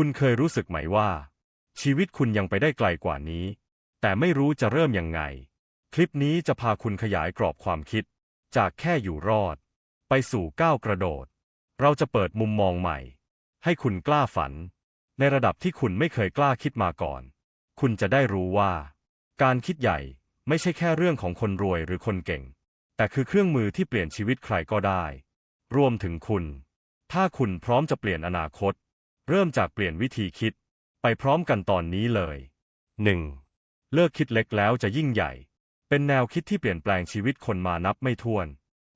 คุณเคยรู้สึกไหมว่า ชีวิตคุณยังไปได้ไกลกว่านี้ แต่ไม่รู้จะเริ่มยังไง คลิปนี้จะพาคุณขยายกรอบความคิด จากแค่อยู่รอด ไปสู่ก้าวกระโดด เราจะเปิดมุมมองใหม่ ให้คุณกล้าฝัน ในระดับที่คุณไม่เคยกล้าคิดมาก่อน คุณจะได้รู้ว่า การคิดใหญ่ไม่ใช่แค่เรื่องของคนรวยหรือคนเก่ง แต่คือเครื่องมือที่เปลี่ยนชีวิตใครก็ได้ รวมถึงคุณ ถ้าคุณพร้อมจะเปลี่ยนอนาคต เริ่มจากเปลี่ยนวิธีคิด ไปพร้อมกันตอนนี้เลย 1. เลิกคิดเล็กแล้วจะยิ่งใหญ่ เป็นแนวคิดที่เปลี่ยนแปลงชีวิตคนมานับไม่ถ้วน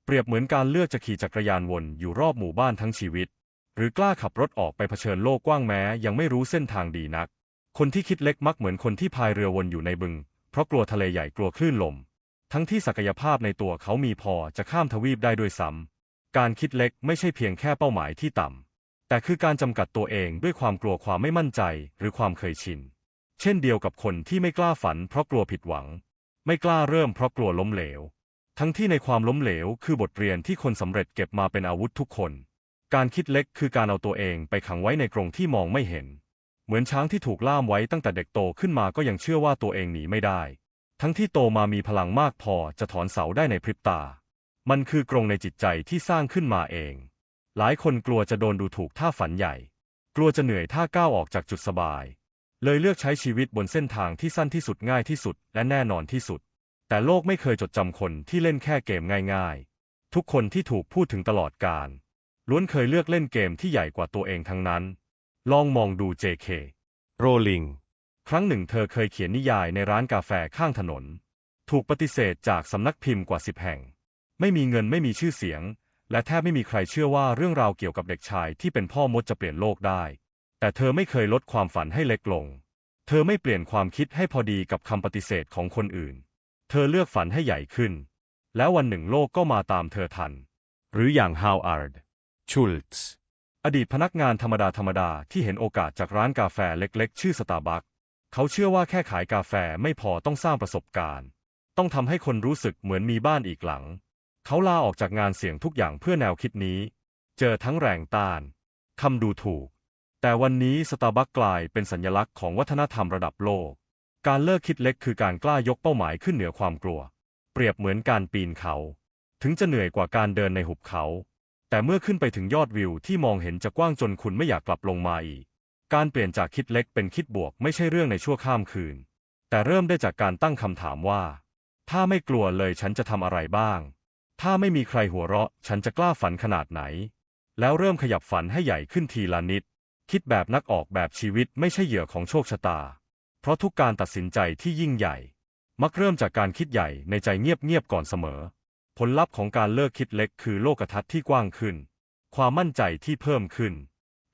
เปรียบเหมือนการเลือกจะขี่จักรยานวนอยู่รอบหมู่บ้านทั้งชีวิต หรือกล้าขับรถออกไปเผชิญโลกกว้างแม้ยังไม่รู้เส้นทางดีนัก คนที่คิดเล็กมักเหมือนคนที่พายเรือวนอยู่ในบึง เพราะกลัวทะเลใหญ่กลัวคลื่นลม ทั้งที่ศักยภาพในตัวเขามีพอจะข้ามทวีปได้ด้วยซ้ำการคิดเล็กไม่ใช่เพียงแค่เป้าหมายที่ต่ำ แต่คือการจำกัดตัวเองด้วยความกลัวความไม่มั่นใจ หรือความเคยชิน เช่นเดียวกับคนที่ไม่กล้าฝันเพราะกลัวผิดหวัง ไม่กล้าเริ่มเพราะกลัวล้มเหลว ทั้งที่ในความล้มเหลวคือบทเรียนที่คนสำเร็จเก็บมาเป็นอาวุธทุกคน การคิดเล็กคือการเอาตัวเองไปขังไว้ในกรงที่มองไม่เห็น เหมือนช้างที่ถูกล่ามไว้ตั้งแต่เด็กโตขึ้นมาก็ยังเชื่อว่าตัวเองหนีไม่ได้ ทั้งที่โตมามีพลังมากพอจะถอนเสาได้ในพริบตา มันคือกรงในจิตใจที่สร้างขึ้นมาเอง หลายคนกลัวจะโดนดูถูกถ้าฝันใหญ่ กลัวจะเหนื่อยถ้าก้าวออกจากจุดสบาย เลยเลือกใช้ชีวิตบนเส้นทางที่สั้นที่สุดง่ายที่สุดและแน่นอนที่สุด แต่โลกไม่เคยจดจำคนที่เล่นแค่เกมง่ายๆ ทุกคนที่ถูกพูดถึงตลอดกาลล้วนเคยเลือกเล่นเกมที่ใหญ่กว่าตัวเองทั้งนั้น ลองมองดู JK โรลิง ครั้งหนึ่งเธอเคยเขียนนิยายในร้านกาแฟข้างถนน ถูกปฏิเสธจากสำนักพิมพ์กว่าสิบแห่ง ไม่มีเงินไม่มีชื่อเสียง และแทบไม่มีใครเชื่อว่าเรื่องราวเกี่ยวกับเด็กชายที่เป็นพ่อมดจะเปลี่ยนโลกได้ แต่เธอไม่เคยลดความฝันให้เล็กลง เธอไม่เปลี่ยนความคิดให้พอดีกับคำปฏิเสธของคนอื่น เธอเลือกฝันให้ใหญ่ขึ้น แล้ววันหนึ่งโลกก็มาตามเธอทัน หรืออย่างฮาวอาร์ด ชูลส์ อดีตพนักงานธรรมดาธรรมดาที่เห็นโอกาสจากร้านกาแฟเล็กๆ ชื่อสตาร์บัคเขาเชื่อว่าแค่ขายกาแฟไม่พอต้องสร้างประสบการณ์ ต้องทำให้คนรู้สึกเหมือนมีบ้านอีกหลัง เขาลาออกจากงานเสี่ยงทุกอย่างเพื่อแนวคิดนี้ เจอทั้งแรงต้าน คำดูถูก แต่วันนี้สตาร์บัคกลายเป็นสัญลักษณ์ของวัฒนธรรมระดับโลก การเลิกคิดเล็กคือการกล้ายกเป้าหมายขึ้นเหนือความกลัว เปรียบเหมือนการปีนเขา ถึงจะเหนื่อยกว่าการเดินในหุบเขา แต่เมื่อขึ้นไปถึงยอดวิวที่มองเห็นจะกว้างจนคุณไม่อยากกลับลงมาอีก การเปลี่ยนจากคิดเล็กเป็นคิดบวกไม่ใช่เรื่องในชั่วข้ามคืน แต่เริ่มได้จากการตั้งคำถามว่า ถ้าไม่กลัวเลยฉันจะทำอะไรบ้าง ถ้าไม่มีใครหัวเราะ ฉันจะกล้าฝันขนาดไหน แล้วเริ่มขยับฝันให้ใหญ่ขึ้นทีละนิด คิดแบบนักออกแบบชีวิตไม่ใช่เหยื่อของโชคชะตา เพราะทุกการตัดสินใจที่ยิ่งใหญ่ มักเริ่มจากการคิดใหญ่ในใจเงียบๆก่อนเสมอ ผลลัพธ์ของการเลิกคิดเล็กคือโลกทัศน์ที่กว้างขึ้น ความมั่นใจที่เพิ่มขึ้น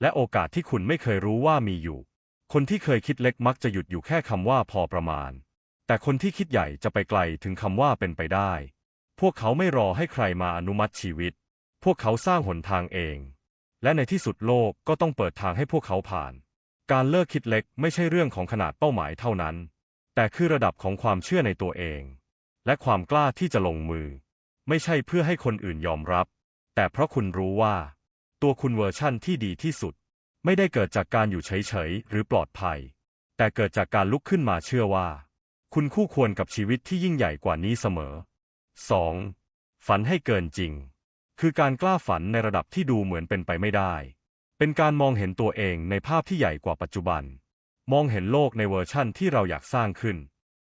และโอกาสที่คุณไม่เคยรู้ว่ามีอยู่ คนที่เคยคิดเล็กมักจะหยุดอยู่แค่คำว่าพอประมาณ แต่คนที่คิดใหญ่จะไปไกลถึงคำว่าเป็นไปได้ พวกเขาไม่รอให้ใครมาอนุมัติชีวิต พวกเขาสร้างหนทางเอง และในที่สุดโลกก็ต้องเปิดทางให้พวกเขาผ่าน การเลิกคิดเล็กไม่ใช่เรื่องของขนาดเป้าหมายเท่านั้น แต่คือระดับของความเชื่อในตัวเอง และความกล้าที่จะลงมือ ไม่ใช่เพื่อให้คนอื่นยอมรับ แต่เพราะคุณรู้ว่า ตัวคุณเวอร์ชั่นที่ดีที่สุด ไม่ได้เกิดจากการอยู่เฉยๆหรือปลอดภัย แต่เกิดจากการลุกขึ้นมาเชื่อว่า คุณคู่ควรกับชีวิตที่ยิ่งใหญ่กว่านี้เสมอ 2. ฝันให้เกินจริง คือการกล้าฝันในระดับที่ดูเหมือนเป็นไปไม่ได้ เป็นการมองเห็นตัวเองในภาพที่ใหญ่กว่าปัจจุบัน มองเห็นโลกในเวอร์ชั่นที่เราอยากสร้างขึ้น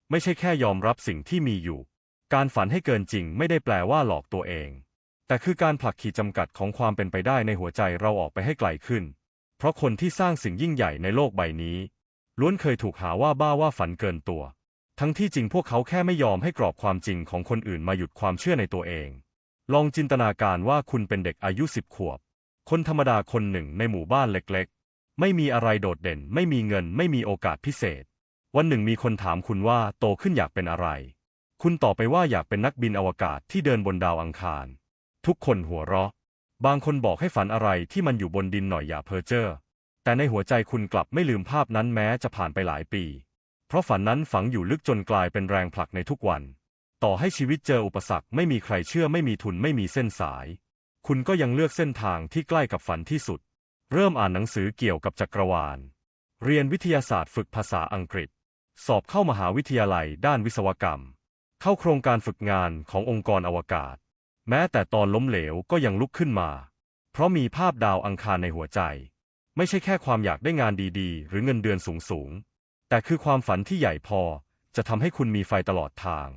ไม่ใช่แค่ยอมรับสิ่งที่มีอยู่ การฝันให้เกินจริงไม่ได้แปลว่าหลอกตัวเอง แต่คือการผลักขีดจำกัดของความเป็นไปได้ในหัวใจเราออกไปให้ไกลขึ้น เพราะคนที่สร้างสิ่งยิ่งใหญ่ในโลกใบนี้ล้วนเคยถูกหาว่าบ้าว่าฝันเกินตัว ทั้งที่จริงพวกเขาแค่ไม่ยอมให้กรอบความจริงของคนอื่นมาหยุดความเชื่อในตัวเอง ลองจินตนาการว่าคุณเป็นเด็กอายุสิบขวบ คนธรรมดาคนหนึ่งในหมู่บ้านเล็กๆ ไม่มีอะไรโดดเด่น ไม่มีเงิน ไม่มีโอกาสพิเศษ วันหนึ่งมีคนถามคุณว่าโตขึ้นอยากเป็นอะไร คุณตอบไปว่าอยากเป็นนักบินอวกาศที่เดินบนดาวอังคาร ทุกคนหัวเราะ บางคนบอกให้ฝันอะไรที่มันอยู่บนดินหน่อยอย่าเพ้อเจ้อ แต่ในหัวใจคุณกลับไม่ลืมภาพนั้นแม้จะผ่านไปหลายปี เพราะฝันนั้นฝังอยู่ลึกจนกลายเป็นแรงผลักในทุกวัน ต่อให้ชีวิตเจออุปสรรคไม่มีใครเชื่อไม่มีทุนไม่มีเส้นสาย คุณก็ยังเลือกเส้นทางที่ใกล้กับฝันที่สุด เริ่มอ่านหนังสือเกี่ยวกับจักรวาล เรียนวิทยาศาสตร์ฝึกภาษาอังกฤษ สอบเข้ามหาวิทยาลัยด้านวิศวกรรม เข้าโครงการฝึกงานขององค์กรอวกาศ แม้แต่ตอนล้มเหลวก็ยังลุกขึ้นมา เพราะมีภาพดาวอังคารในหัวใจ ไม่ใช่แค่ความอยากได้งานดีๆ หรือเงินเดือนสูงๆ แต่คือความฝันที่ใหญ่พอจะทำให้คุณมีไฟตลอดทาง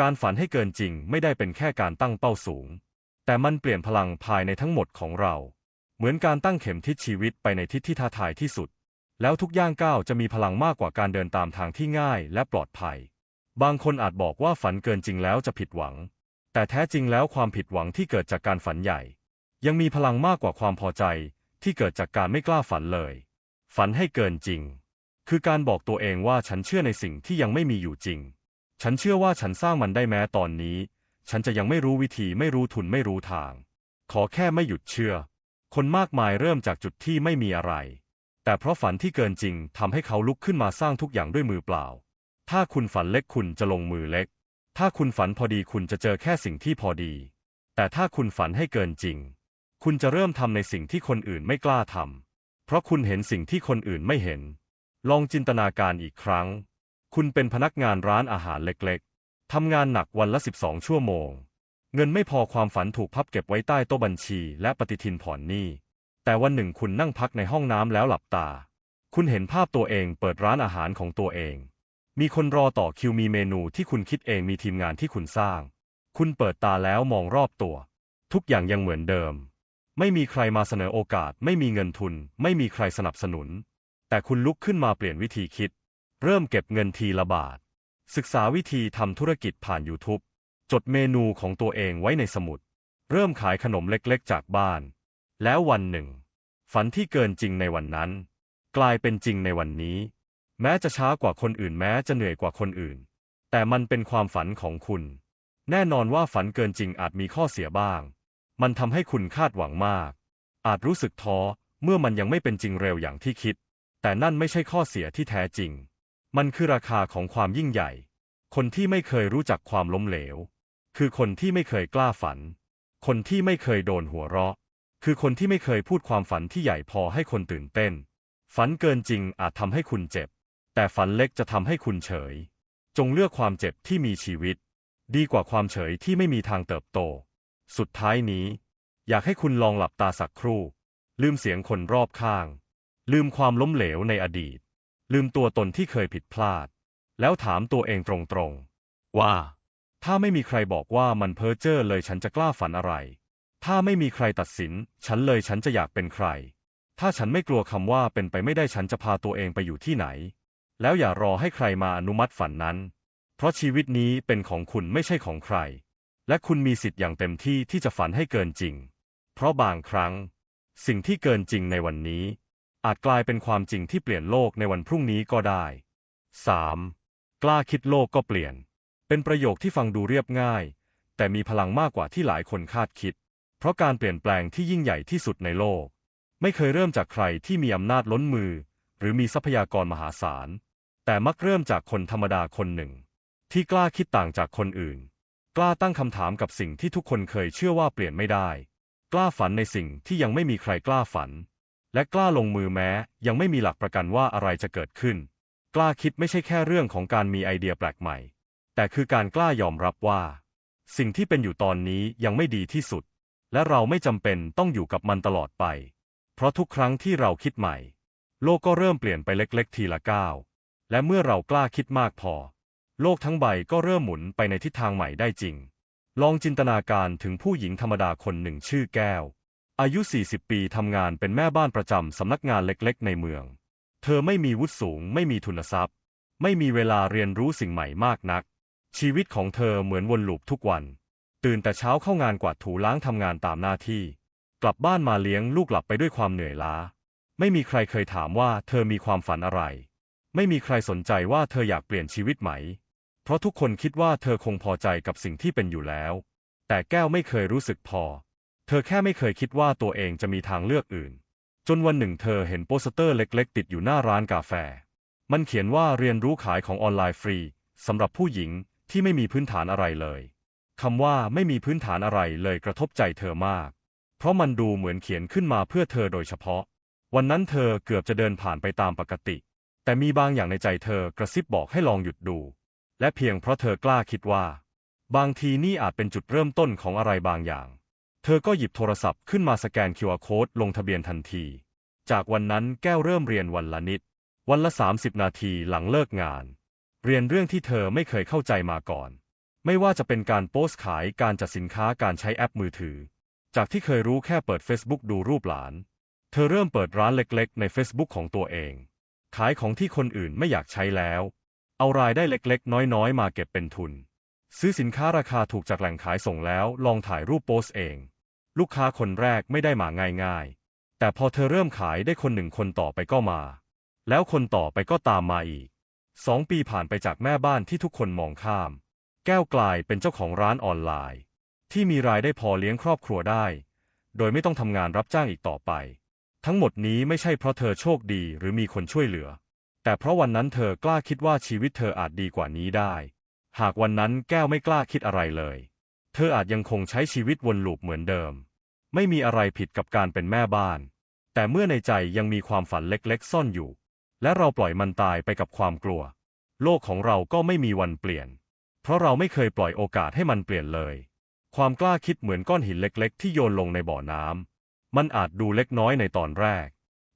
การฝันให้เกินจริงไม่ได้เป็นแค่การตั้งเป้าสูง แต่มันเปลี่ยนพลังภายในทั้งหมดของเรา เหมือนการตั้งเข็มทิศชีวิตไปในทิศที่ท้าทายที่สุด แล้วทุกย่างก้าวจะมีพลังมากกว่าการเดินตามทางที่ง่ายและปลอดภัย บางคนอาจบอกว่าฝันเกินจริงแล้วจะผิดหวัง แต่แท้จริงแล้วความผิดหวังที่เกิดจากการฝันใหญ่ ยังมีพลังมากกว่าความพอใจที่เกิดจากการไม่กล้าฝันเลย ฝันให้เกินจริง คือการบอกตัวเองว่าฉันเชื่อในสิ่งที่ยังไม่มีอยู่จริง ฉันเชื่อว่าฉันสร้างมันได้แม้ตอนนี้ ฉันจะยังไม่รู้วิธีไม่รู้ทุนไม่รู้ทาง ขอแค่ไม่หยุดเชื่อ คนมากมายเริ่มจากจุดที่ไม่มีอะไร แต่เพราะฝันที่เกินจริงทำให้เขาลุกขึ้นมาสร้างทุกอย่างด้วยมือเปล่า ถ้าคุณฝันเล็กคุณจะลงมือเล็ก ถ้าคุณฝันพอดีคุณจะเจอแค่สิ่งที่พอดี แต่ถ้าคุณฝันให้เกินจริง คุณจะเริ่มทำในสิ่งที่คนอื่นไม่กล้าทำเพราะคุณเห็นสิ่งที่คนอื่นไม่เห็น ลองจินตนาการอีกครั้ง คุณเป็นพนักงานร้านอาหารเล็กๆ ทำงานหนักวันละ 12 ชั่วโมง เงินไม่พอความฝันถูกพับเก็บไว้ใต้โต๊ะบัญชีและปฏิทินผ่อนหนี้ แต่วันหนึ่งคุณนั่งพักในห้องน้ำแล้วหลับตา คุณเห็นภาพตัวเองเปิดร้านอาหารของตัวเอง มีคนรอต่อคิวมีเมนูที่คุณคิดเองมีทีมงานที่คุณสร้าง คุณเปิดตาแล้วมองรอบตัว ทุกอย่างยังเหมือนเดิม ไม่มีใครมาเสนอโอกาส ไม่มีเงินทุน ไม่มีใครสนับสนุน แต่คุณลุกขึ้นมาเปลี่ยนวิธีคิด เริ่มเก็บเงินทีละบาท ศึกษาวิธีทำธุรกิจผ่าน YouTube จดเมนูของตัวเองไว้ในสมุด เริ่มขายขนมเล็กๆจากบ้าน แล้ววันหนึ่ง ฝันที่เกินจริงในวันนั้น กลายเป็นจริงในวันนี้ แม้จะช้ากว่าคนอื่นแม้จะเหนื่อยกว่าคนอื่น แต่มันเป็นความฝันของคุณ แน่นอนว่าฝันเกินจริงอาจมีข้อเสียบ้าง มันทำให้คุณคาดหวังมาก อาจรู้สึกท้อเมื่อมันยังไม่เป็นจริงเร็วอย่างที่คิด แต่นั่นไม่ใช่ข้อเสียที่แท้จริง มันคือราคาของความยิ่งใหญ่ คนที่ไม่เคยรู้จักความล้มเหลว คือคนที่ไม่เคยกล้าฝัน คนที่ไม่เคยโดนหัวเราะ คือคนที่ไม่เคยพูดความฝันที่ใหญ่พอให้คนตื่นเต้น ฝันเกินจริงอาจทำให้คุณเจ็บ แต่ฝันเล็กจะทำให้คุณเฉย จงเลือกความเจ็บที่มีชีวิต ดีกว่าความเฉยที่ไม่มีทางเติบโต สุดท้ายนี้ อยากให้คุณลองหลับตาสักครู่ ลืมเสียงคนรอบข้าง ลืมความล้มเหลวในอดีต ลืมตัวตนที่เคยผิดพลาด แล้วถามตัวเองตรงๆ ว่า ถ้าไม่มีใครบอกว่ามันเพ้อเจ้อเลยฉันจะกล้าฝันอะไร ถ้าไม่มีใครตัดสิน ฉันเลยฉันจะอยากเป็นใคร ถ้าฉันไม่กลัวคำว่าเป็นไปไม่ได้ฉันจะพาตัวเองไปอยู่ที่ไหน แล้วอย่ารอให้ใครมาอนุมัติฝันนั้น เพราะชีวิตนี้เป็นของคุณไม่ใช่ของใคร และคุณมีสิทธิ์อย่างเต็มที่ที่จะฝันให้เกินจริง เพราะบางครั้ง สิ่งที่เกินจริงในวันนี้ อาจกลายเป็นความจริงที่เปลี่ยนโลกในวันพรุ่งนี้ก็ได้ 3. กล้าคิดโลกก็เปลี่ยน เป็นประโยคที่ฟังดูเรียบง่าย แต่มีพลังมากกว่าที่หลายคนคาดคิด เพราะการเปลี่ยนแปลงที่ยิ่งใหญ่ที่สุดในโลก ไม่เคยเริ่มจากใครที่มีอำนาจล้นมือ หรือมีทรัพยากรมหาศาล แต่มักเริ่มจากคนธรรมดาคนหนึ่ง ที่กล้าคิดต่างจากคนอื่น กล้าตั้งคำถามกับสิ่งที่ทุกคนเคยเชื่อว่าเปลี่ยนไม่ได้ กล้าฝันในสิ่งที่ยังไม่มีใครกล้าฝัน และกล้าลงมือแม้ ยังไม่มีหลักประกันว่าอะไรจะเกิดขึ้น กล้าคิดไม่ใช่แค่เรื่องของการมีไอเดียแปลกใหม่ แต่คือการกล้ายอมรับว่า สิ่งที่เป็นอยู่ตอนนี้ยังไม่ดีที่สุด และเราไม่จำเป็นต้องอยู่กับมันตลอดไป เพราะทุกครั้งที่เราคิดใหม่ โลกก็เริ่มเปลี่ยนไปเล็กๆ ทีละก้าว และเมื่อเรากล้าคิดมากพอ โลกทั้งใบก็เริ่มหมุนไปในทิศทางใหม่ได้จริง ลองจินตนาการถึงผู้หญิงธรรมดาคนหนึ่งชื่อแก้ว อายุ 40 ปีทำงานเป็นแม่บ้านประจำสำนักงานเล็กๆ ในเมือง เธอไม่มีวุฒิสูง ไม่มีทุนทรัพย์ ไม่มีเวลาเรียนรู้สิ่งใหม่มากนัก ชีวิตของเธอเหมือนวนลูปทุกวัน ตื่นแต่เช้าเข้างานกวาดถูล้างทำงานตามหน้าที่ กลับบ้านมาเลี้ยงลูกหลับไปด้วยความเหนื่อยล้า ไม่มีใครเคยถามว่าเธอมีความฝันอะไร ไม่มีใครสนใจว่าเธออยากเปลี่ยนชีวิตไหม เพราะทุกคนคิดว่าเธอคงพอใจกับสิ่งที่เป็นอยู่แล้ว แต่แก้วไม่เคยรู้สึกพอ เธอแค่ไม่เคยคิดว่าตัวเองจะมีทางเลือกอื่น จนวันหนึ่งเธอเห็นโปสเตอร์เล็กๆ ติดอยู่หน้าร้านกาแฟ มันเขียนว่าเรียนรู้ขายของออนไลน์ฟรีสำหรับผู้หญิงที่ไม่มีพื้นฐานอะไรเลยคำว่าไม่มีพื้นฐานอะไรเลยกระทบใจเธอมาก เพราะมันดูเหมือนเขียนขึ้นมาเพื่อเธอโดยเฉพาะ วันนั้นเธอเกือบจะเดินผ่านไปตามปกติ แต่มีบางอย่างในใจเธอกระซิบบอกให้ลองหยุดดู และเพียงเพราะเธอกล้าคิดว่า บางทีนี่อาจเป็นจุดเริ่มต้นของอะไรบางอย่าง เธอก็หยิบโทรศัพท์ขึ้นมาสแกน QR Code ลงทะเบียนทันที จากวันนั้นแก้วเริ่มเรียนวันละนิด วันละ 30 นาทีหลังเลิกงาน เรียนเรื่องที่เธอไม่เคยเข้าใจมาก่อน ไม่ว่าจะเป็นการโพสต์ขายการจัดสินค้าการใช้แอปมือถือ จากที่เคยรู้แค่เปิด Facebook ดูรูปหลาน เธอเริ่มเปิดร้านเล็กๆ ใน Facebook ของตัวเอง ขายของที่คนอื่นไม่อยากใช้แล้ว เอารายได้เล็กๆ น้อยๆ มาเก็บเป็นทุน ซื้อสินค้าราคาถูกจากแหล่งขายส่งแล้วลองถ่ายรูปโพสเอง ลูกค้าคนแรกไม่ได้มาง่ายๆ แต่พอเธอเริ่มขายได้คนหนึ่งคนต่อไปก็มา แล้วคนต่อไปก็ตามมาอีกสองปีผ่านไปจากแม่บ้านที่ทุกคนมองข้าม แก้วกลายเป็นเจ้าของร้านออนไลน์ ที่มีรายได้พอเลี้ยงครอบครัวได้ โดยไม่ต้องทำงานรับจ้างอีกต่อไป ทั้งหมดนี้ไม่ใช่เพราะเธอโชคดีหรือมีคนช่วยเหลือ แต่เพราะวันนั้นเธอกล้าคิดว่าชีวิตเธออาจดีกว่านี้ได้ หากวันนั้นแก้วไม่กล้าคิดอะไรเลย เธออาจยังคงใช้ชีวิตวนลูปเหมือนเดิม ไม่มีอะไรผิดกับการเป็นแม่บ้าน แต่เมื่อในใจยังมีความฝันเล็กๆ ซ่อนอยู่ และเราปล่อยมันตายไปกับความกลัว โลกของเราก็ไม่มีวันเปลี่ยน เพราะเราไม่เคยปล่อยโอกาสให้มันเปลี่ยนเลย ความกล้าคิดเหมือนก้อนหินเล็กๆ ที่โยนลงในบ่อน้ำมันอาจดูเล็กน้อยในตอนแรก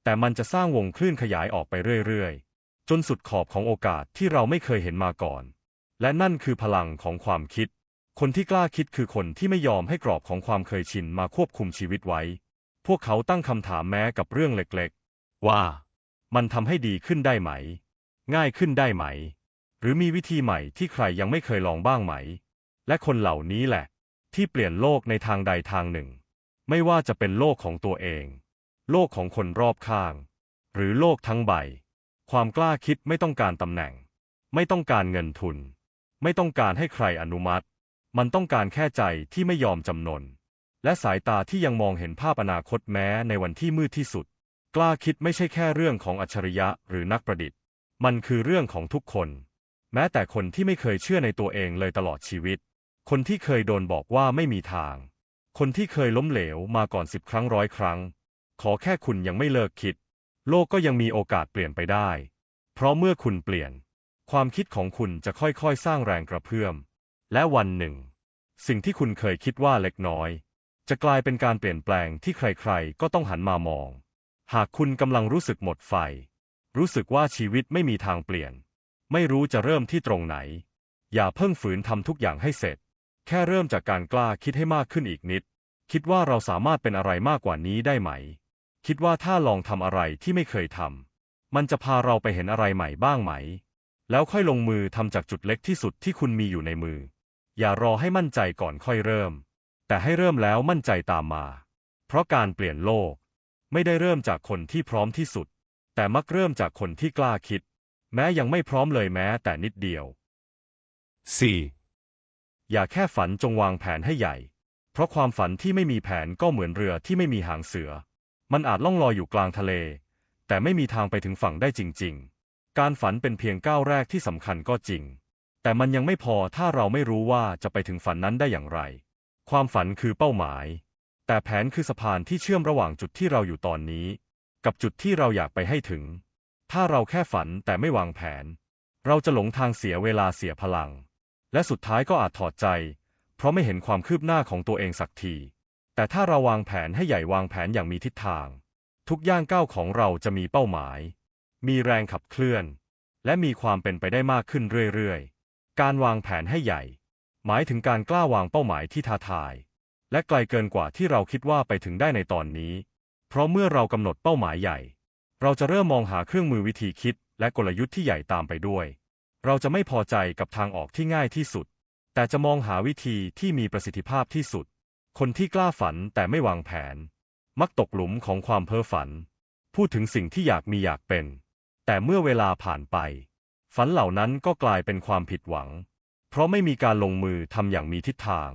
แต่มันจะสร้างวงคลื่นขยายออกไปเรื่อยๆ จนสุดขอบของโอกาสที่เราไม่เคยเห็นมาก่อน และนั่นคือพลังของความคิด คนที่กล้าคิดคือคนที่ไม่ยอมให้กรอบของความเคยชินมาควบคุมชีวิตไว้ พวกเขาตั้งคำถามแม้กับเรื่องเล็กๆ ว่า มันทำให้ดีขึ้นได้ไหม ง่ายขึ้นได้ไหม หรือมีวิธีใหม่ที่ใครยังไม่เคยลองบ้างไหม และคนเหล่านี้แหละ ที่เปลี่ยนโลกในทางใดทางหนึ่ง ไม่ว่าจะเป็นโลกของตัวเอง โลกของคนรอบข้าง หรือโลกทั้งใบ ความกล้าคิดไม่ต้องการตำแหน่ง ไม่ต้องการเงินทุน ไม่ต้องการให้ใครอนุมัติ มันต้องการแค่ใจที่ไม่ยอมจำนน และสายตาที่ยังมองเห็นภาพอนาคตแม้ในวันที่มืดที่สุด กล้าคิดไม่ใช่แค่เรื่องของอัจฉริยะหรือนักประดิษฐ์ มันคือเรื่องของทุกคน แม้แต่คนที่ไม่เคยเชื่อในตัวเองเลยตลอดชีวิต คนที่เคยโดนบอกว่าไม่มีทาง คนที่เคยล้มเหลวมาก่อนสิบครั้งร้อยครั้ง ขอแค่คุณยังไม่เลิกคิด โลกก็ยังมีโอกาสเปลี่ยนไปได้ เพราะเมื่อคุณเปลี่ยน ความคิดของคุณจะค่อยๆ สร้างแรงกระเพื่อม และวันหนึ่ง สิ่งที่คุณเคยคิดว่าเล็กน้อย จะกลายเป็นการเปลี่ยนแปลงที่ใครๆ ก็ต้องหันมามอง หากคุณกำลังรู้สึกหมดไฟ รู้สึกว่าชีวิตไม่มีทางเปลี่ยน ไม่รู้จะเริ่มที่ตรงไหน อย่าเพิ่งฝืนทำทุกอย่างให้เสร็จ แค่เริ่มจากการกล้าคิดให้มากขึ้นอีกนิด คิดว่าเราสามารถเป็นอะไรมากกว่านี้ได้ไหม คิดว่าถ้าลองทำอะไรที่ไม่เคยทำมันจะพาเราไปเห็นอะไรใหม่บ้างไหม แล้วค่อยลงมือทำจากจุดเล็กที่สุดที่คุณมีอยู่ในมือ อย่ารอให้มั่นใจก่อนค่อยเริ่ม แต่ให้เริ่มแล้วมั่นใจตามมา เพราะการเปลี่ยนโลก ไม่ได้เริ่มจากคนที่พร้อมที่สุด แต่มักเริ่มจากคนที่กล้าคิด แม้ยังไม่พร้อมเลยแม้แต่นิดเดียว 4. อย่าแค่ฝันจงวางแผนให้ใหญ่ เพราะความฝันที่ไม่มีแผนก็เหมือนเรือที่ไม่มีหางเสือ มันอาจล่องลอยอยู่กลางทะเล แต่ไม่มีทางไปถึงฝั่งได้จริง ๆ การฝันเป็นเพียงก้าวแรกที่สำคัญก็จริง แต่มันยังไม่พอถ้าเราไม่รู้ว่าจะไปถึงฝันนั้นได้อย่างไร ความฝันคือเป้าหมาย แต่แผนคือสะพานที่เชื่อมระหว่างจุดที่เราอยู่ตอนนี้ กับจุดที่เราอยากไปให้ถึง ถ้าเราแค่ฝันแต่ไม่วางแผน เราจะหลงทางเสียเวลาเสียพลัง และสุดท้ายก็อาจถอดใจ เพราะไม่เห็นความคืบหน้าของตัวเองสักที แต่ถ้าเราวางแผนให้ใหญ่วางแผนอย่างมีทิศทาง ทุกย่างก้าวของเราจะมีเป้าหมาย มีแรงขับเคลื่อน และมีความเป็นไปได้มากขึ้นเรื่อยๆ การวางแผนให้ใหญ่ หมายถึงการกล้าวางเป้าหมายที่ท้าทาย และไกลเกินกว่าที่เราคิดว่าไปถึงได้ในตอนนี้ เพราะเมื่อเรากำหนดเป้าหมายใหญ่ เราจะเริ่มมองหาเครื่องมือวิธีคิด และกลยุทธ์ที่ใหญ่ตามไปด้วย เราจะไม่พอใจกับทางออกที่ง่ายที่สุด แต่จะมองหาวิธีที่มีประสิทธิภาพที่สุด คนที่กล้าฝันแต่ไม่วางแผน มักตกหลุมของความเพ้อฝัน พูดถึงสิ่งที่อยากมีอยากเป็น แต่เมื่อเวลาผ่านไป ฝันเหล่านั้นก็กลายเป็นความผิดหวัง เพราะไม่มีการลงมือทำอย่างมีทิศทาง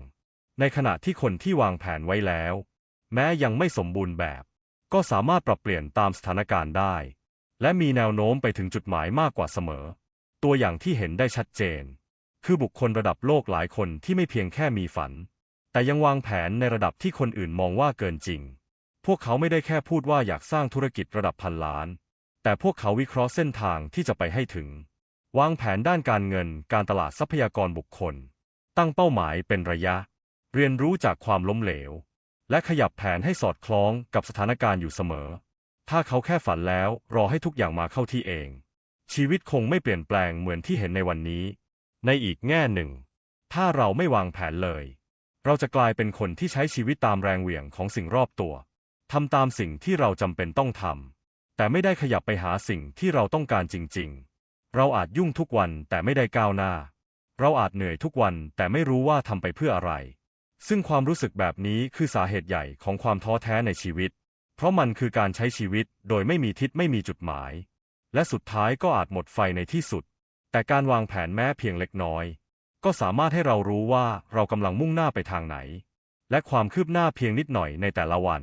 ในขณะที่คนที่วางแผนไว้แล้ว แม้ยังไม่สมบูรณ์แบบ ก็สามารถปรับเปลี่ยนตามสถานการณ์ได้ และมีแนวโน้มไปถึงจุดหมายมากกว่าเสมอ ตัวอย่างที่เห็นได้ชัดเจน คือบุคคลระดับโลกหลายคนที่ไม่เพียงแค่มีฝัน แต่ยังวางแผนในระดับที่คนอื่นมองว่าเกินจริง พวกเขาไม่ได้แค่พูดว่าอยากสร้างธุรกิจระดับพันล้าน แต่พวกเขาวิเคราะห์เส้นทางที่จะไปให้ถึง วางแผนด้านการเงินการตลาดทรัพยากรบุคคล ตั้งเป้าหมายเป็นระยะ เรียนรู้จากความล้มเหลว และขยับแผนให้สอดคล้องกับสถานการณ์อยู่เสมอ ถ้าเขาแค่ฝันแล้วรอให้ทุกอย่างมาเข้าที่เอง ชีวิตคงไม่เปลี่ยนแปลงเหมือนที่เห็นในวันนี้ ในอีกแง่หนึ่ง ถ้าเราไม่วางแผนเลย เราจะกลายเป็นคนที่ใช้ชีวิตตามแรงเหวี่ยงของสิ่งรอบตัวทำตามสิ่งที่เราจำเป็นต้องทำ แต่ไม่ได้ขยับไปหาสิ่งที่เราต้องการจริง ๆ เราอาจยุ่งทุกวันแต่ไม่ได้ก้าวหน้า เราอาจเหนื่อยทุกวันแต่ไม่รู้ว่าทำไปเพื่ออะไร ซึ่งความรู้สึกแบบนี้คือสาเหตุใหญ่ของความท้อแท้ในชีวิต เพราะมันคือการใช้ชีวิตโดยไม่มีทิศไม่มีจุดหมาย และสุดท้ายก็อาจหมดไฟในที่สุด แต่การวางแผนแม้เพียงเล็กน้อย ก็สามารถให้เรารู้ว่าเรากำลังมุ่งหน้าไปทางไหน และความคืบหน้าเพียงนิดหน่อยในแต่ละวัน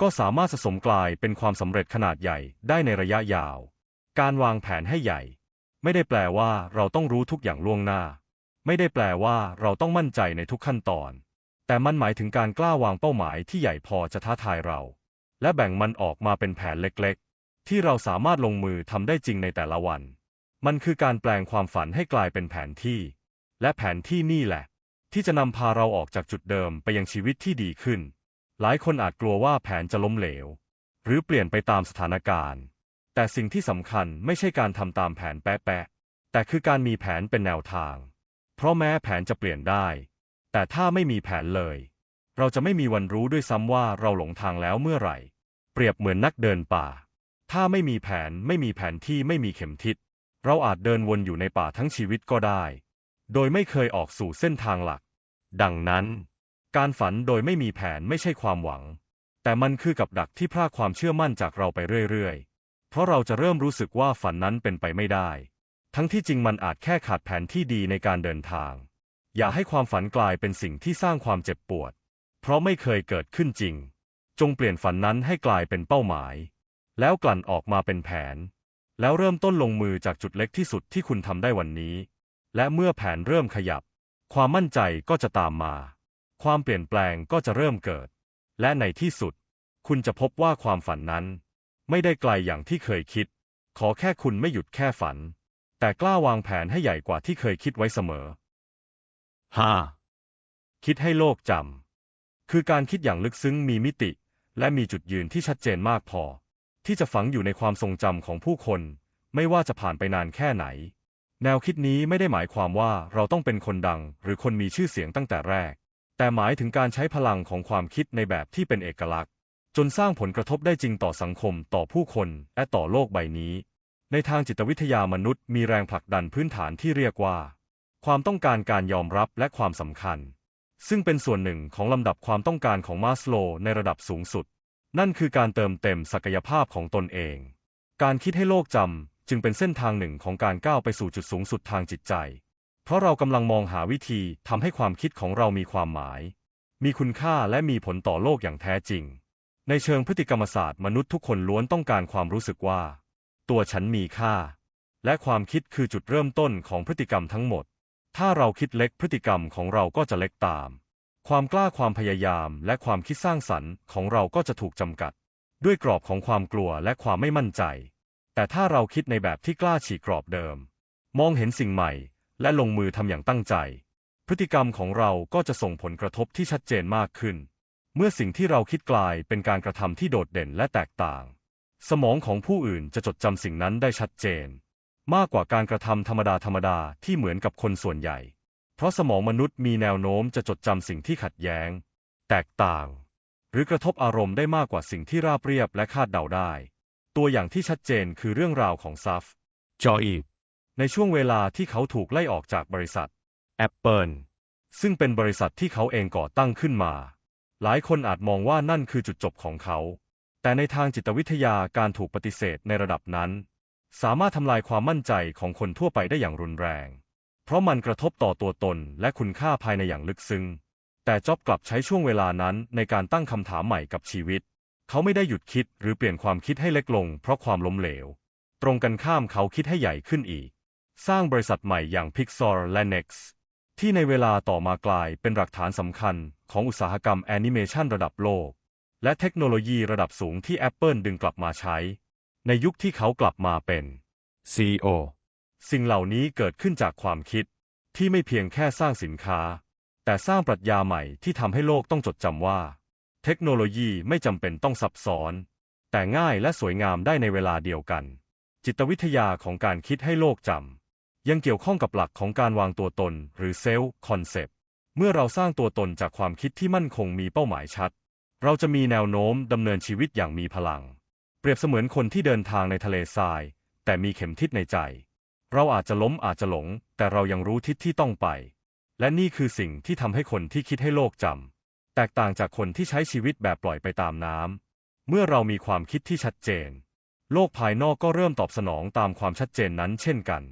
ก็สามารถสะสมกลายเป็นความสำเร็จขนาดใหญ่ได้ในระยะยาว การวางแผนให้ใหญ่ ไม่ได้แปลว่าเราต้องรู้ทุกอย่างล่วงหน้า ไม่ได้แปลว่าเราต้องมั่นใจในทุกขั้นตอน แต่มันหมายถึงการกล้าวางเป้าหมายที่ใหญ่พอจะท้าทายเรา และแบ่งมันออกมาเป็นแผนเล็กๆ ที่เราสามารถลงมือทำได้จริงในแต่ละวัน มันคือการแปลงความฝันให้กลายเป็นแผนที่ และแผนที่นี่แหละ ที่จะนำพาเราออกจากจุดเดิมไปยังชีวิตที่ดีขึ้น หลายคนอาจกลัวว่าแผนจะล้มเหลว หรือเปลี่ยนไปตามสถานการณ์ แต่สิ่งที่สำคัญไม่ใช่การทำตามแผนแป๊ะๆแต่คือการมีแผนเป็นแนวทาง เพราะแม้แผนจะเปลี่ยนได้ แต่ถ้าไม่มีแผนเลย เราจะไม่มีวันรู้ด้วยซ้ำว่าเราหลงทางแล้วเมื่อไหร่ เปรียบเหมือนนักเดินป่า ถ้าไม่มีแผนไม่มีแผนที่ไม่มีเข็มทิศ เราอาจเดินวนอยู่ในป่าทั้งชีวิตก็ได้ โดยไม่เคยออกสู่เส้นทางหลัก ดังนั้น การฝันโดยไม่มีแผนไม่ใช่ความหวัง แต่มันคือกับดักที่พรากความเชื่อมั่นจากเราไปเรื่อยๆ เพราะเราจะเริ่มรู้สึกว่าฝันนั้นเป็นไปไม่ได้ ทั้งที่จริงมันอาจแค่ขาดแผนที่ดีในการเดินทาง อย่าให้ความฝันกลายเป็นสิ่งที่สร้างความเจ็บปวด เพราะไม่เคยเกิดขึ้นจริง จงเปลี่ยนฝันนั้นให้กลายเป็นเป้าหมาย แล้วกลั่นออกมาเป็นแผน แล้วเริ่มต้นลงมือจากจุดเล็กที่สุดที่คุณทำได้วันนี้ และเมื่อแผนเริ่มขยับ ความมั่นใจก็จะตามมา ความเปลี่ยนแปลงก็จะเริ่มเกิด และในที่สุด คุณจะพบว่าความฝันนั้น ไม่ได้ไกลอย่างที่เคยคิด ขอแค่คุณไม่หยุดแค่ฝัน แต่กล้าวางแผนให้ใหญ่กว่าที่เคยคิดไว้เสมอ 5. คิดให้โลกจำคือการคิดอย่างลึกซึ้งมีมิติ และมีจุดยืนที่ชัดเจนมากพอ ที่จะฝังอยู่ในความทรงจำของผู้คน ไม่ว่าจะผ่านไปนานแค่ไหน แนวคิดนี้ไม่ได้หมายความว่าเราต้องเป็นคนดัง หรือคนมีชื่อเสียงตั้งแต่แรก แต่หมายถึงการใช้พลังของความคิดในแบบที่เป็นเอกลักษณ์ จนสร้างผลกระทบได้จริงต่อสังคม ต่อผู้คน และต่อโลกใบนี้ ในทางจิตวิทยามนุษย์มีแรงผลักดันพื้นฐานที่เรียกว่า ความต้องการการยอมรับและความสำคัญ ซึ่งเป็นส่วนหนึ่งของลำดับความต้องการของมาสโลในระดับสูงสุด นั่นคือการเติมเต็มศักยภาพของตนเอง การคิดให้โลกจำจึงเป็นเส้นทางหนึ่งของการก้าวไปสู่จุดสูงสุดทางจิตใจ เพราะเรากำลังมองหาวิธีทำให้ความคิดของเรามีความหมาย มีคุณค่าและมีผลต่อโลกอย่างแท้จริง ในเชิงพฤติกรรมศาสตร์มนุษย์ทุกคนล้วนต้องการความรู้สึกว่า ตัวฉันมีค่า และความคิดคือจุดเริ่มต้นของพฤติกรรมทั้งหมด ถ้าเราคิดเล็กพฤติกรรมของเราก็จะเล็กตาม ความกล้าความพยายามและความคิดสร้างสรรค์ของเราก็จะถูกจำกัด ด้วยกรอบของความกลัวและความไม่มั่นใจ แต่ถ้าเราคิดในแบบที่กล้าฉีกกรอบเดิม มองเห็นสิ่งใหม่ และลงมือทำอย่างตั้งใจ พฤติกรรมของเราก็จะส่งผลกระทบที่ชัดเจนมากขึ้น เมื่อสิ่งที่เราคิดกลายเป็นการกระทำที่โดดเด่นและแตกต่าง สมองของผู้อื่นจะจดจำสิ่งนั้นได้ชัดเจน มากกว่าการกระทำธรรมดาธรรมดาที่เหมือนกับคนส่วนใหญ่ เพราะสมองมนุษย์มีแนวโน้มจะจดจำสิ่งที่ขัดแย้ง แตกต่าง หรือกระทบอารมณ์ได้มากกว่าสิ่งที่ราบเรียบและคาดเดาได้ ตัวอย่างที่ชัดเจนคือเรื่องราวของซัฟจออีฟ ในช่วงเวลาที่เขาถูกไล่ออกจากบริษัทแอปเปิลซึ่งเป็นบริษัทที่เขาเองก่อตั้งขึ้นมา หลายคนอาจมองว่านั่นคือจุดจบของเขา แต่ในทางจิตวิทยาการถูกปฏิเสธในระดับนั้น สามารถทำลายความมั่นใจของคนทั่วไปได้อย่างรุนแรง เพราะมันกระทบต่อตัวตนและคุณค่าภายในอย่างลึกซึ้ง แต่จ็อบกลับใช้ช่วงเวลานั้นในการตั้งคำถามใหม่กับชีวิต เขาไม่ได้หยุดคิดหรือเปลี่ยนความคิดให้เล็กลง เพราะความล้มเหลว ตรงกันข้ามเขาคิดให้ใหญ่ขึ้นอีก สร้างบริษัทใหม่อย่าง Pixar และ Next ที่ในเวลาต่อมากลายเป็นหลักฐานสำคัญของอุตสาหกรรมแอนิเมชันระดับโลก และเทคโนโลยีระดับสูงที่ Apple ดึงกลับมาใช้ ในยุคที่เขากลับมาเป็น CEO สิ่งเหล่านี้เกิดขึ้นจากความคิดที่ไม่เพียงแค่สร้างสินค้า แต่สร้างปรัชญาใหม่ที่ทำให้โลกต้องจดจำว่า เทคโนโลยีไม่จำเป็นต้องซับซ้อน แต่ง่ายและสวยงามได้ในเวลาเดียวกัน จิตวิทยาของการคิดให้โลกจำ ยังเกี่ยวข้องกับหลักของการวางตัวตนหรือเซลล์คอนเซปต์เมื่อเราสร้างตัวตนจากความคิดที่มั่นคงมีเป้าหมายชัด เราจะมีแนวโน้มดำเนินชีวิตอย่างมีพลัง เปรียบเสมือนคนที่เดินทางในทะเลทราย แต่มีเข็มทิศในใจ เราอาจจะล้มอาจจะหลง แต่เรายังรู้ทิศที่ต้องไป และนี่คือสิ่งที่ทำให้คนที่คิดให้โลกจำแตกต่างจากคนที่ใช้ชีวิตแบบปล่อยไปตามน้ำเมื่อเรามีความคิดที่ชัดเจน โลกภายนอกก็เริ่มตอบสนองตามความชัดเจนนั้นเช่นกัน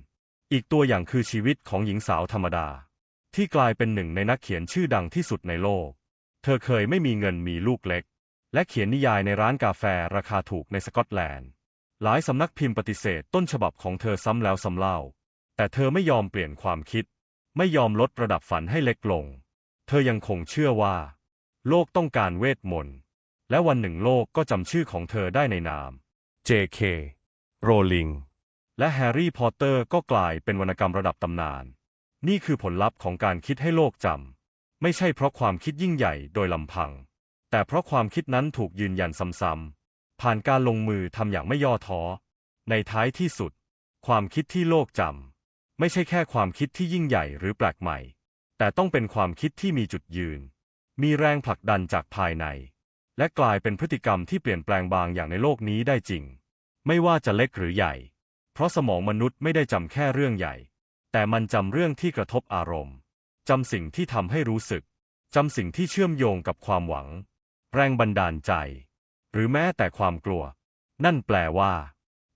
อีกตัวอย่างคือชีวิตของหญิงสาวธรรมดา ที่กลายเป็นหนึ่งในนักเขียนชื่อดังที่สุดในโลก เธอเคยไม่มีเงินมีลูกเล็ก และเขียนนิยายในร้านกาแฟราคาถูกในสกอตแลนด์ หลายสำนักพิมพ์ปฏิเสธต้นฉบับของเธอซ้ำแล้วซ้ำเล่า แต่เธอไม่ยอมเปลี่ยนความคิด ไม่ยอมลดระดับฝันให้เล็กลง เธอยังคงเชื่อว่า โลกต้องการเวทมนต์ และวันหนึ่งโลกก็จำชื่อของเธอได้ในนาม JK Rowling และแฮร์รี่พอตเตอร์ก็กลายเป็นวรรณกรรมระดับตำนาน นี่คือผลลัพธ์ของการคิดให้โลกจำ ไม่ใช่เพราะความคิดยิ่งใหญ่โดยลำพัง แต่เพราะความคิดนั้นถูกยืนยันซ้ำๆ ผ่านการลงมือทำอย่างไม่ย่อท้อ ในท้ายที่สุด ความคิดที่โลกจำ ไม่ใช่แค่ความคิดที่ยิ่งใหญ่หรือแปลกใหม่ แต่ต้องเป็นความคิดที่มีจุดยืน มีแรงผลักดันจากภายใน และกลายเป็นพฤติกรรมที่เปลี่ยนแปลงบางอย่างในโลกนี้ได้จริง ไม่ว่าจะเล็กหรือใหญ่ เพราะสมองมนุษย์ไม่ได้จำแค่เรื่องใหญ่ แต่มันจำเรื่องที่กระทบอารมณ์จำสิ่งที่ทำให้รู้สึกจำสิ่งที่เชื่อมโยงกับความหวัง แรงบันดาลใจ หรือแม้แต่ความกลัว นั่นแปลว่า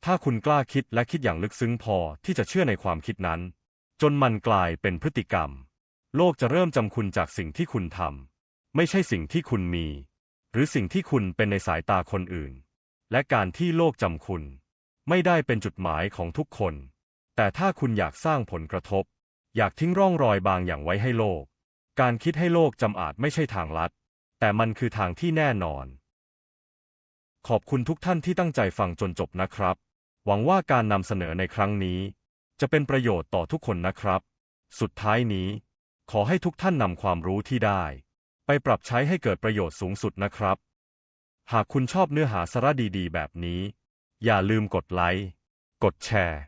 ถ้าคุณกล้าคิดและคิดอย่างลึกซึ้งพอที่จะเชื่อในความคิดนั้น จนมันกลายเป็นพฤติกรรม โลกจะเริ่มจำคุณจากสิ่งที่คุณทำไม่ใช่สิ่งที่คุณมี หรือสิ่งที่คุณเป็นในสายตาคนอื่น และการที่โลกจำคุณ ไม่ได้เป็นจุดหมายของทุกคน แต่ถ้าคุณอยากสร้างผลกระทบ อยากทิ้งร่องรอยบางอย่างไว้ให้โลก การคิดให้โลกจำอาจไม่ใช่ทางลัด แต่มันคือทางที่แน่นอน ขอบคุณทุกท่านที่ตั้งใจฟังจนจบนะครับ หวังว่าการนำเสนอในครั้งนี้ จะเป็นประโยชน์ต่อทุกคนนะครับ สุดท้ายนี้ ขอให้ทุกท่านนำความรู้ที่ได้ ไปปรับใช้ให้เกิดประโยชน์สูงสุดนะครับ หากคุณชอบเนื้อหาสาระดีๆ แบบนี้ อย่าลืมกดไลค์ กดแชร์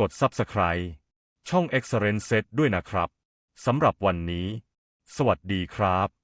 กด Subscribe ช่อง Excellent Set ด้วยนะครับ สำหรับวันนี้ สวัสดีครับ